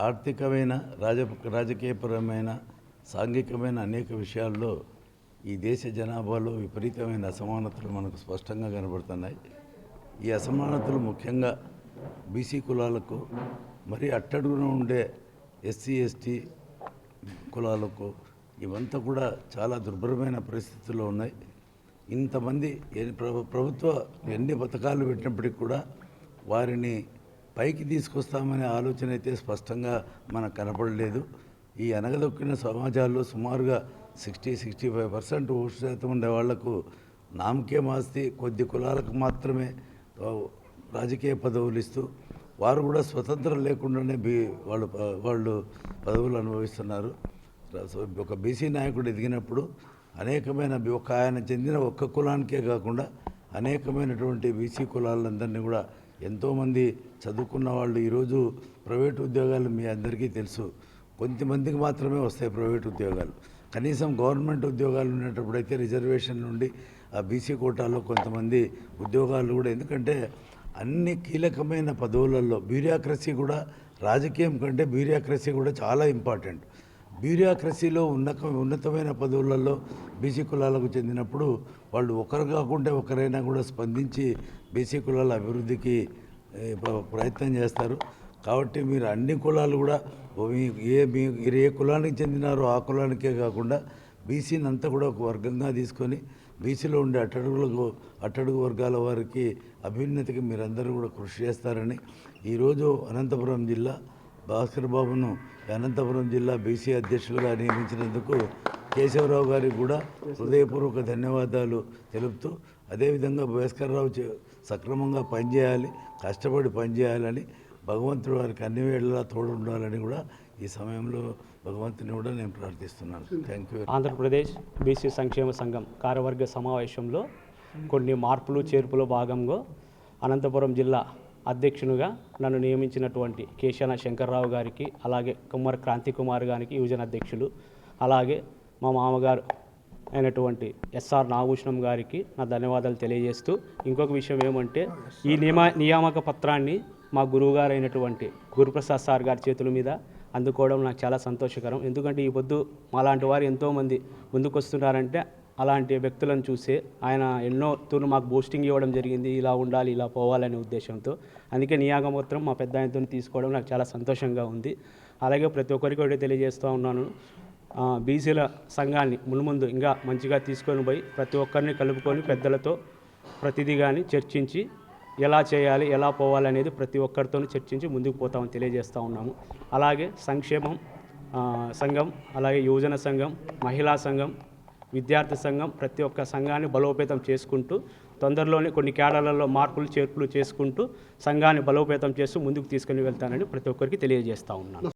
ఆర్థికమైన రాజ రాజకీయపరమైన సాంఘికమైన అనేక విషయాల్లో ఈ దేశ జనాభాలో విపరీతమైన అసమానతలు మనకు స్పష్టంగా కనబడుతున్నాయి. ఈ అసమానతలు ముఖ్యంగా బీసీ కులాలకు మరి అట్టడుగున ఉండే ఎస్సీ ఎస్టీ కులాలకు ఇవంతా కూడా చాలా దుర్భరమైన పరిస్థితుల్లో ఉన్నాయి. ఇంతమంది ప్రభుత్వ ఎన్ని పథకాలు పెట్టినప్పటికీ కూడా వారిని పైకి తీసుకొస్తామనే ఆలోచన అయితే స్పష్టంగా మనకు కనపడలేదు. ఈ అనగదొక్కిన సమాజాల్లో సుమారుగా sixty sixty five percent vote శాతం ఉండే వాళ్ళకు నామకే మాస్తి కొద్ది కులాలకు మాత్రమే రాజకీయ పదవులు ఇస్తూ వారు కూడా స్వతంత్రం లేకుండానే బీ వాళ్ళు ప- వాళ్ళు పదవులు అనుభవిస్తున్నారు. ఒక బీసీ నాయకుడు ఎదిగినప్పుడు అనేకమైన ఒక ఆయన చెందిన ఒక్క కులానికే కాకుండా అనేకమైనటువంటి బీసీ కులాలందరినీ కూడా ఎంతోమంది చదువుకున్న వాళ్ళు ఈరోజు ప్రైవేట్ ఉద్యోగాలు మీ అందరికీ తెలుసు. కొంతమందికి మాత్రమే వస్తాయి ప్రైవేట్ ఉద్యోగాలు. కనీసం గవర్నమెంట్ ఉద్యోగాలు ఉండేటప్పుడైతే రిజర్వేషన్ నుండి ఆ బీసీ కోటాలో కొంతమంది ఉద్యోగాలు కూడా ఎందుకంటే అన్ని కీలకమైన పదవులలో బ్యూరియాక్రసీ కూడా రాజకీయం కంటే బ్యూరియాక్రసీ కూడా చాలా ఇంపార్టెంట్. బ్యూరియాక్రసీలో ఉన్నత ఉన్నతమైన పదవులలో బీసీ కులాలకు చెందినప్పుడు వాళ్ళు ఒకరు కాకుండా ఒకరైనా కూడా స్పందించి బీసీ కులాల అభివృద్ధికి ప్రయత్నం చేస్తారు. కాబట్టి మీరు అన్ని కులాలు కూడా మీ- ఏ మీ మీరు ఏ కులానికి చెందినారో ఆ కులానికే కాకుండా బీసీని అంతా కూడా ఒక వర్గంగా తీసుకొని బీసీలో ఉండే అట్టడుగులకు అట్టడుగు వర్గాల వారికి అభ్యున్నతికి మీరందరూ కూడా కృషి చేస్తారని ఈరోజు అనంతపురం జిల్లా భాస్కర్ బాబును అనంతపురం జిల్లా బీసీ అధ్యక్షులుగా నియమించినందుకు కేశవరావు గారికి కూడా హృదయపూర్వక ధన్యవాదాలు తెలుపుతూ అదేవిధంగా భాస్కర్ రావు చే- సక్రమంగా పనిచేయాలి కష్టపడి పనిచేయాలని భగవంతుడు వారికి అన్ని వేళలా తోడుండాలని కూడా ఈ సమయంలో భగవంతుని కూడా నేను ప్రార్థిస్తున్నాను. థ్యాంక్ యూ ఆంధ్రప్రదేశ్ బీసీ సంక్షేమ సంఘం కార్యవర్గ సమావేశంలో కొన్ని మార్పులు చేర్పులో భాగంగా అనంతపురం జిల్లా అధ్యక్షునిగా నన్ను నియమించినటువంటి కేశాన శంకర్రావు గారికి అలాగే కుమార్ క్రాంతి కుమార్ గారికి యువజన అధ్యక్షులు అలాగే మా మామగారు అయినటువంటి ఎస్ఆర్ నాగభూషణం గారికి నా ధన్యవాదాలు తెలియజేస్తూ ఇంకొక విషయం ఏమంటే ఈ నియమ నియామక పత్రాన్ని మా గురువుగారు అయినటువంటి గురుప్రసాద్ సార్ గారి చేతుల మీద అందుకోవడం నాకు చాలా సంతోషకరం. ఎందుకంటే ఈ పొద్దు మాలాంటి వారు ఎంతోమంది ముందుకు వస్తున్నారంటే అలాంటి వ్యక్తులను చూసే ఆయన ఎన్నో తూర్లు మాకు బూస్టింగ్ ఇవ్వడం జరిగింది. ఇలా ఉండాలి ఇలా పోవాలనే ఉద్దేశంతో. అందుకే నియాగమూత్రం మా పెద్ద ఆయనతో తీసుకోవడం నాకు చాలా సంతోషంగా ఉంది. అలాగే ప్రతి ఒక్కరికి ఒకటి తెలియజేస్తూ ఉన్నాను. బీసీల సంఘాన్ని మున్ముందు ఇంకా మంచిగా తీసుకొని పోయి ప్రతి ఒక్కరిని కలుపుకొని పెద్దలతో ప్రతిదీ కానీ చర్చించి ఎలా చేయాలి ఎలా పోవాలనేది ప్రతి ఒక్కరితో చర్చించి ముందుకు పోతామని తెలియజేస్తూ ఉన్నాము. అలాగే సంక్షేమం సంఘం అలాగే యువజన సంఘం మహిళా సంఘం విద్యార్థి సంఘం ప్రతి ఒక్క సంఘాన్ని బలోపేతం చేసుకుంటూ తొందరలోనే కొన్ని కేడర్లలో మార్పులు చేర్పులు చేసుకుంటూ సంఘాన్ని బలోపేతం చేస్తూ ముందుకు తీసుకుని వెళ్తానని ప్రతి ఒక్కరికి తెలియజేస్తూ ఉన్నాను.